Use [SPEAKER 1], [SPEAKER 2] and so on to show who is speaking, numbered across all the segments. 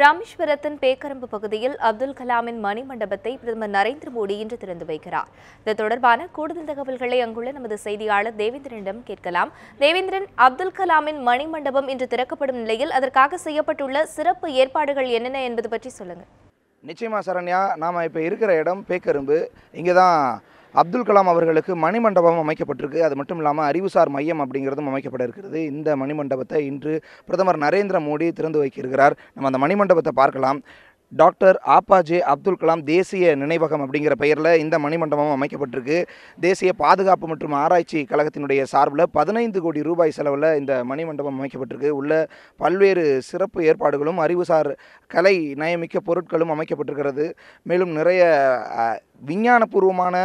[SPEAKER 1] ராமேஸ்வரத்தின் பேக்கரம்பு பகுதியில் அப்துல் கலாமின் மணிமண்டபத்தை பிரதமர் நரேந்திர மோடி இன்று திறந்து வைக்கிறார். இது தொடர்பான கூடுதல் தகவல்களை அங்குள்ள நமது செய்தியாளர் தேவேந்திரனிடம் கேட்கலாம். தேவேந்திரன் அப்துல் கலாமின் மணிமண்டபம் இன்று திறக்கப்படும் நிலையில் அதற்காக செய்யப்பட்டுள்ள சிறப்பு ஏற்பாடுகள் என்னென்ன என்பது பற்றி சொல்லுங்க.
[SPEAKER 2] நிச்சயமா சரண்யா நாம் இப்போ இருக்கிற இடம் பேக்கரும்பு இங்கே தான் அப்துல் கலாம் அவர்களுக்கு மணிமண்டபம் அமைக்கப்பட்டிருக்கு. அது மட்டும் இல்லாமல் அறிவுசார் மையம் அப்படிங்கிறதும் அமைக்கப்பட இருக்கிறது. இந்த மணிமண்டபத்தை இன்று பிரதமர் நரேந்திர மோடி திறந்து வைக்கிறார் நம்ம அந்த மணிமண்டபத்தை பார்க்கலாம். டாக்டர் ஆப்பாஜே அப்துல் கலாம் தேசிய நினைவகம் அப்படிங்கிற பெயரில் இந்த மணிமண்டபம் அமைக்கப்பட்டிருக்கு. தேசிய பாதுகாப்பு மற்றும் ஆராய்ச்சி கழகத்தினுடைய சார்பில் பதினைந்து கோடி ரூபாய் செலவில் இந்த மணிமண்டபம் அமைக்கப்பட்டிருக்கு. உள்ள பல்வேறு சிறப்பு ஏற்பாடுகளும் அறிவுசார் கலை நயமிக்க பொருட்களும் அமைக்கப்பட்டிருக்கிறது. மேலும் நிறைய விஞ்ஞானபூர்வமான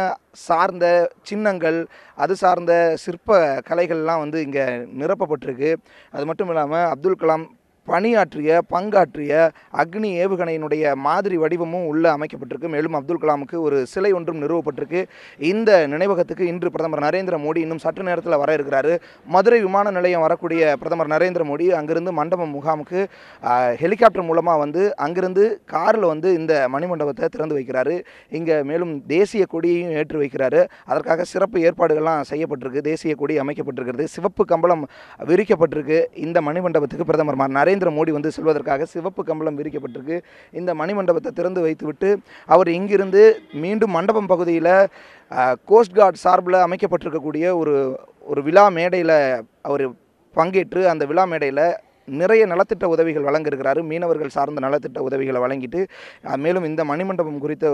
[SPEAKER 2] சார்ந்த சின்னங்கள் அது சார்ந்த சிற்ப கலைகள்லாம் வந்து இங்கே நிரப்பப்பட்டிருக்கு. அது மட்டும் இல்லாமல் அப்துல் கலாம் பணியாற்றிய பங்காற்றிய அக்னி ஏவுகணையினுடைய மாதிரி வடிவமும் உள்ளே அமைக்கப்பட்டிருக்கு. மேலும் அப்துல் கலாமுக்கு ஒரு சிலை ஒன்றும் நிறுவப்பட்டிருக்கு. இந்த நினைவகத்துக்கு இன்று பிரதமர் நரேந்திர மோடி இன்னும் சற்று நேரத்தில் வர இருக்கிறாரு. மதுரை விமான நிலையம் வரக்கூடிய பிரதமர் நரேந்திர மோடி அங்கிருந்து மண்டபம் முகாமுக்கு ஹெலிகாப்டர் மூலமாக வந்து அங்கிருந்து காரில் வந்து இந்த மணிமண்டபத்தை திறந்து வைக்கிறாரு. இங்கே மேலும் தேசிய கொடியையும் ஏற்றி வைக்கிறாரு. அதற்காக சிறப்பு ஏற்பாடுகள்லாம் செய்யப்பட்டிருக்கு. தேசிய கொடி அமைக்கப்பட்டிருக்கிறது. சிவப்பு கம்பளம் விரிக்கப்பட்டிருக்கு. இந்த மணிமண்டபத்துக்கு பிரதமர் ம- நரேந்திர மோடி வந்து செல்வதற்காக சிவப்பு கம்பளம் விரிக்கப்பட்டிருக்கு. இந்த மணிமண்டபத்தை திறந்து வைத்துவிட்டு அவர் இங்கிருந்து மீண்டும் மண்டபம் பகுதியில் கோஸ்ட் கார்டு சார்பில் அமைக்கப்பட்டிருக்கக்கூடிய ஒரு ஒரு விழா மேடையில் அவர் பங்கேற்று அந்த விழா மேடையில் நிறைய நலத்திட்ட உதவிகள் வழங்கியிருக்கிறாரு. மீனவர்கள் சார்ந்த நலத்திட்ட உதவிகளை வழங்கிட்டு மேலும் இந்த மணிமண்டபம் குறித்த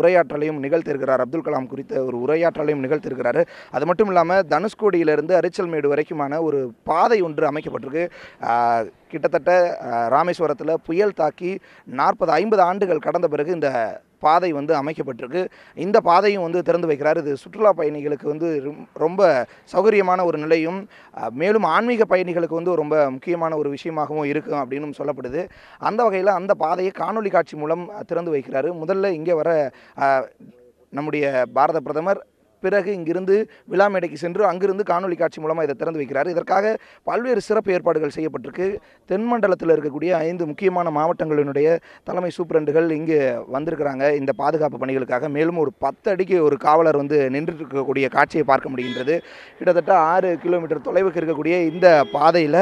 [SPEAKER 2] உரையாற்றலையும் நிகழ்த்திருக்கிறார் அப்துல் கலாம் குறித்த ஒரு உரையாற்றலையும் நிகழ்த்திருக்கிறாரு அது மட்டும் இல்லாமல் தனுஷ்கோடியிலிருந்து அரிச்சல்மேடு வரைக்குமான ஒரு பாதை ஒன்று அமைக்கப்பட்டிருக்கு. கிட்டத்தட்ட ராமேஸ்வரத்தில் புயல் தாக்கி நாற்பது ஐம்பது ஆண்டுகள் கடந்த பிறகு இந்த பாதை வந்து அமைக்கப்பட்டிருக்கு. இந்த பாதையும் வந்து திறந்து வைக்கிறார். இது சுற்றுலா பயணிகளுக்கு வந்து ரொம்ப சௌகரியமான ஒரு நிலையும் மேலும் ஆன்மீக பயணிகளுக்கு வந்து ரொம்ப முக்கியமான ஒரு விஷயமாகவும் இருக்கும் அப்படின்னு சொல்லப்படுது. அந்த வகையில் அந்த பாதையை காணொலி காட்சி மூலம் திறந்து வைக்கிறாரு. முதல்ல இங்கே வர நம்முடைய பாரத பிரதமர் பிறகு இங்கிருந்து விழா மேடைக்கு சென்று அங்கிருந்து காணொளி காட்சி மூலமாக இதை திறந்து வைக்கிறார். இதற்காக பல்வேறு சிறப்பு ஏற்பாடுகள் செய்யப்பட்டிருக்கு. தென்மண்டலத்தில் இருக்கக்கூடிய ஐந்து முக்கியமான மாவட்டங்களினுடைய தலைமை சூப்பரண்டுகள் இங்கே வந்திருக்கிறாங்க. இந்த பாதுகாப்பு பணிகளுக்காக. மேலும் ஒரு பத்து அடிக்கு ஒரு காவலர் வந்து நின்று இருக்கக்கூடிய காட்சியை பார்க்க முடிகின்றது. கிட்டத்தட்ட ஆறு கிலோமீட்டர் தொலைவுக்கு இருக்கக்கூடிய இந்த பாதையில்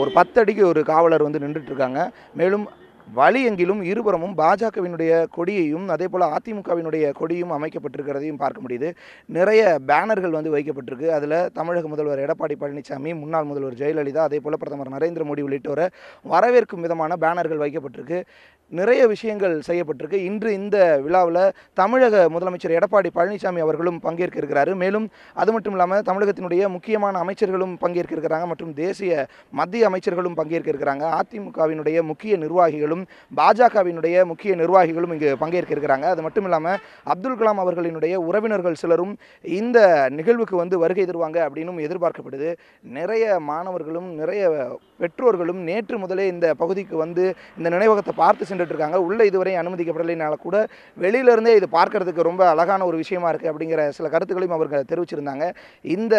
[SPEAKER 2] ஒரு பத்து அடிக்கு ஒரு காவலர் வந்து நின்றுட்டு இருக்காங்க மேலும் வழி எங்கிலும் இருபுறமும் பாஜகவினுடைய கொடியையும் அதே போல் அதிமுகவினுடைய கொடியும் அமைக்கப்பட்டிருக்கிறதையும் பார்க்க முடியுது. நிறைய பேனர்கள் வந்து வைக்கப்பட்டிருக்கு. அதில் தமிழக முதல்வர் எடப்பாடி பழனிசாமி முன்னாள் முதல்வர் ஜெயலலிதா அதே போல் பிரதமர் நரேந்திர மோடி உள்ளிட்டோரை வரவேற்கும் விதமான பேனர்கள் வைக்கப்பட்டிருக்கு. நிறைய விஷயங்கள் செய்யப்பட்டிருக்கு. இன்று இந்த விழாவில் தமிழக முதலமைச்சர் எடப்பாடி பழனிசாமி அவர்களும் பங்கேற்க இருக்கிறாரு. மேலும் அது மட்டும் இல்லாமல் தமிழகத்தினுடைய முக்கியமான அமைச்சர்களும் பங்கேற்க இருக்கிறாங்க. மற்றும் தேசிய மத்திய அமைச்சர்களும் பங்கேற்க இருக்கிறாங்க. அதிமுகவினுடைய முக்கிய நிர்வாகிகளும் பாஜகவினுடைய முக்கிய நிர்வாகிகளும் இங்கு பங்கேற்க இருக்கிறாங்க அது மட்டும் இல்லாமல் அப்துல் கலாம் அவர்களினுடைய உறவினர்கள் சிலரும் இந்த நிகழ்வுக்கு வந்து வருகை தருவாங்க அப்படின்னும் எதிர்பார்க்கப்படுது. நிறைய மாணவர்களும் நிறைய பெற்றோர்களும் நேற்று முதலே இந்த பகுதிக்கு வந்து இந்த நினைவகத்தை பார்த்து சென்றுட்டு இருக்காங்க உள்ளே இதுவரை அனுமதிக்கப்படலைனால கூட வெளியிலிருந்தே இது பார்க்கறதுக்கு ரொம்ப அழகான ஒரு விஷயமா இருக்குது அப்படிங்கிற சில கருத்துக்களையும் அவர்கள் தெரிவிச்சிருந்தாங்க. இந்த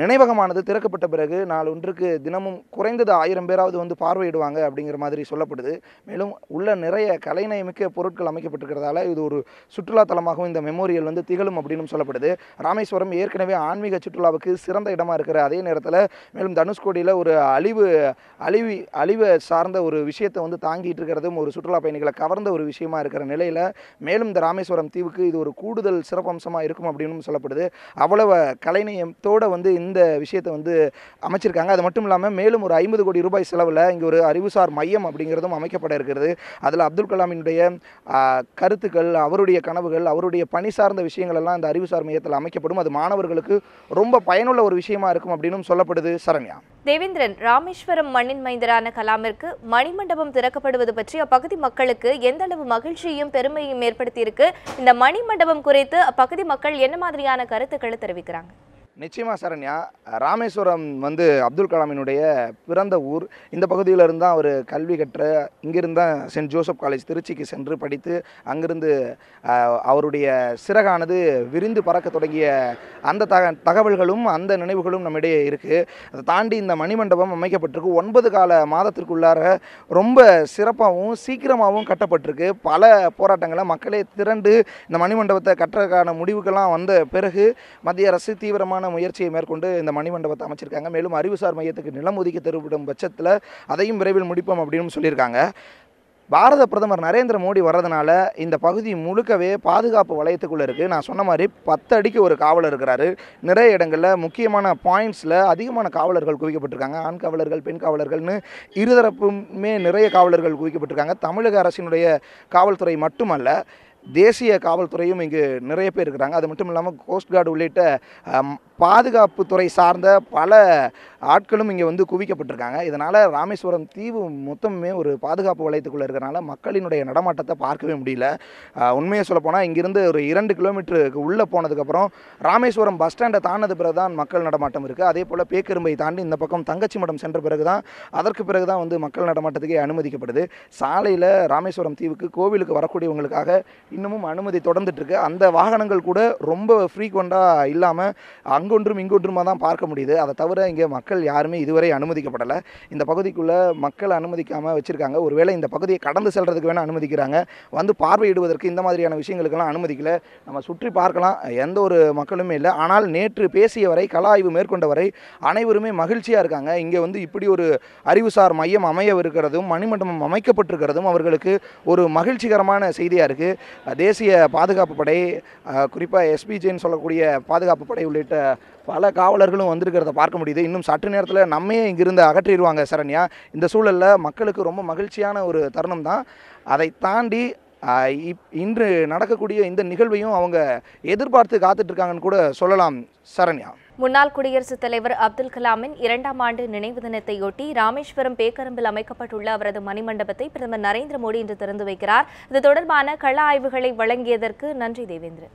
[SPEAKER 2] நினைவகமானது திறக்கப்பட்ட பிறகு நாளொன்றுக்கு தினமும் குறைந்தது ஆயிரம் பேராவது வந்து பார்வையிடுவாங்க அப்படிங்கிற மாதிரி சொல்லப்படுது. மேலும் உள்ள நிறைய கலைநயமிக்க பொருட்கள் அமைக்கப்பட்டிருக்கிறதால இது ஒரு சுற்றுலா தலமாகவும் இந்த மெமோரியல் வந்து திகழும் அப்படின்னு சொல்லப்படுது. ராமேஸ்வரம் ஏற்கனவே ஆன்மீக சுற்றுலாவுக்கு சிறந்த இடமாக இருக்கிற அதே நேரத்தில் மேலும் தனுஷ்கோடியில் ஒரு அழிவு அழிவு அழிவை சார்ந்த ஒரு விஷயத்தை வந்து தாங்கிட்டு இருக்கிறதும் ஒரு சுற்றுலா பயணிகளை கவர்ந்த ஒரு விஷயமா இருக்கிற நிலையில் மேலும் இந்த ராமேஸ்வரம் தீவுக்கு இது ஒரு கூடுதல் சிறப்பம்சமாக இருக்கும் அப்படின்னு சொல்லப்படுது. அவ்வளவு கலைநயத்தோட வந்து இந்த விஷயத்தை வந்து அமைச்சிருக்காங்க. அது மட்டும் இல்லாமல் மேலும் ஒரு ஐம்பது கோடி ரூபாய் செலவில் இங்கே ஒரு அறிவுசார் மையம் அப்படிங்கிறதும் அமைக்கப்பட இருக்கிறது. அதில் அப்துல் கலாமினுடைய கருத்துக்கள் அவருடைய கனவுகள் அவருடைய பணி சார்ந்த விஷயங்கள் எல்லாம் இந்த அறிவுசார் மையத்தில் அமைக்கப்படும். அது மாணவர்களுக்கு ரொம்ப பயனுள்ள ஒரு விஷயமா இருக்கும் அப்படின்னு சொல்லப்படுது சரண்யா.
[SPEAKER 1] தேவேந்திரன் ராமேஸ்வரம் மண்ணின் மைந்தரான கலாமிற்கு மணிமண்டபம் திறக்கப்படுவது பற்றி அப்பகுதி மக்களுக்கு எந்த அளவு மகிழ்ச்சியும் பெருமையும் ஏற்படுத்தியிருக்கு. இந்த மணிமண்டபம் குறித்து அப்பகுதி மக்கள் என்ன மாதிரியான கருத்துக்களை தெரிவிக்கிறாங்க?
[SPEAKER 2] நிச்சயமா சரண்யா ராமேஸ்வரம் வந்து அப்துல் கலாமினுடைய பிறந்த ஊர். இந்த பகுதியில தான் அவர் கல்வி கற்ற இங்கிருந்தான் சென்ட் ஜோசப் காலேஜ் திருச்சிக்கு சென்று படித்து அங்கிருந்து அவருடைய சிறகானது விரிந்து பறக்க தொடங்கிய அந்த தக தகவல்களும் அந்த நினைவுகளும் நம்மிடையே இருக்குது அதை தாண்டி இந்த மணிமண்டபம் அமைக்கப்பட்டிருக்கு. ஒன்பது கால மாதத்திற்குள்ளார ரொம்ப சிறப்பாகவும் சீக்கிரமாகவும் கட்டப்பட்டிருக்கு. பல போராட்டங்களை மக்களே திரண்டு இந்த மணிமண்டபத்தை கட்டுறதுக்கான முடிவுக்கெல்லாம் வந்த பிறகு மத்திய அரசு தீவிரமான முயற்சியை மேற்கொண்டு இந்த மணிமண்டபத்தை அமைச்சிருக்காங்க. மேலும் அறிவுசார் மையத்துக்கு நிலம் ஒதுக்கி தருவிடும் பட்சத்தில் அதையும் விரைவில் முடிப்போம் அப்படின்னு சொல்லியிருக்காங்க. பாரத பிரதமர் நரேந்திர மோடி வர்றதுனால இந்த பகுதி முழுக்கவே பாதுகாப்பு வளையத்துக்குள்ளே இருக்குது நான் சொன்ன மாதிரி பத்து அடிக்கு ஒரு காவலர் இருக்கிறாரு. நிறைய இடங்களில் முக்கியமான பாயிண்ட்ஸில் அதிகமான காவலர்கள் குவிக்கப்பட்டிருக்காங்க. ஆண் காவலர்கள் பெண் காவலர்கள்னு இருதரப்புமே நிறைய காவலர்கள் குவிக்கப்பட்டிருக்காங்க. தமிழக அரசினுடைய காவல்துறை மட்டுமல்ல தேசிய காவல்துறையும் இங்கு நிறைய பேர் இருக்கிறாங்க. அது மட்டும் இல்லாமல் கோஸ்ட் கார்டு உள்ளிட்ட பாதுகாப்புத்துறை சார்ந்த பல ஆட்களும் இங்கே வந்து குவிக்கப்பட்டிருக்காங்க. இதனால் ராமேஸ்வரம் தீவு மொத்தமுமே ஒரு பாதுகாப்பு வளையத்துக்குள்ளே இருக்கிறனால மக்களினுடைய நடமாட்டத்தை பார்க்கவே முடியல. உண்மையை சொல்லப்போனால் இங்கிருந்து ஒரு இரண்டு கிலோமீட்டருக்கு உள்ளே போனதுக்கப்புறம் ராமேஸ்வரம் பஸ் ஸ்டாண்டை தாண்டது பிறகு தான் மக்கள் நடமாட்டம் இருக்குது அதே போல் பேக்கரும்பை தாண்டி இந்த பக்கம் தங்கச்சி மடம் சென்ற பிறகு தான் அதற்கு பிறகு தான் வந்து மக்கள் நடமாட்டத்துக்கே அனுமதிக்கப்படுது. சாலையில் ராமேஸ்வரம் தீவுக்கு கோவிலுக்கு வரக்கூடியவங்களுக்காக இன்னமும் அனுமதி தொடர்ந்துட்டுருக்கு. அந்த வாகனங்கள் கூட ரொம்ப ஃப்ரீக்வெண்ட்டாக இல்லாமல் அங்கொன்றும் இங்கொன்றுமாக தான் பார்க்க முடியுது. அதை தவிர இங்கே மக்கள் யாருமே இதுவரை அனுமதிக்கப்படலை. இந்த பகுதிக்குள்ளே மக்கள் அனுமதிக்காமல் வச்சுருக்காங்க. ஒருவேளை இந்த பகுதியை கடந்து செல்கிறதுக்கு வேணால் அனுமதிக்கிறாங்க. வந்து பார்வையிடுவதற்கு இந்த மாதிரியான விஷயங்களுக்கெல்லாம் அனுமதிக்கல. நம்ம சுற்றி பார்க்கலாம். எந்த ஒரு மக்களுமே இல்லை. ஆனால் நேற்று பேசிய வரை கள ஆய்வு மேற்கொண்ட வரை அனைவருமே மகிழ்ச்சியாக இருக்காங்க. இங்கே வந்து இப்படி ஒரு அறிவுசார் மையம் அமையவிருக்கிறதும் மணிமண்டபம் அமைக்கப்பட்டிருக்கிறதும் அவர்களுக்கு ஒரு மகிழ்ச்சிகரமான செய்தியாக இருக்குது தேசிய பாதுகாப்பு படை குறிப்பாக எஸ்பிஜேன்னு சொல்லக்கூடிய பாதுகாப்பு படை உள்ளிட்ட பல காவலர்களும் வந்திருக்கிறத பார்க்க முடியுது. இன்னும் சற்று நேரத்தில் நம்மையே இங்கிருந்து அகற்றிடுவாங்க சரண்யா. இந்த சூழலில் மக்களுக்கு ரொம்ப மகிழ்ச்சியான ஒரு தருணம் தான். அதை தாண்டி இப் இன்று நடக்கக்கூடிய இந்த நிகழ்வையும் அவங்க எதிர்பார்த்து காத்துட்ருக்காங்கன்னு கூட சொல்லலாம் சரண்யா.
[SPEAKER 1] முன்னாள் குடியரசுத் தலைவர் அப்துல் கலாமின் இரண்டாம் ஆண்டு நினைவு தினத்தையொட்டி ராமேஸ்வரம் பேக்கரம்பில் அமைக்கப்பட்டுள்ள அவரது மணிமண்டபத்தை பிரதமர் நரேந்திர மோடி இன்று திறந்து வைக்கிறார். இது தொடர்பான கள ஆய்வுகளை வழங்கியதற்கு நன்றி தேவேந்திரன்.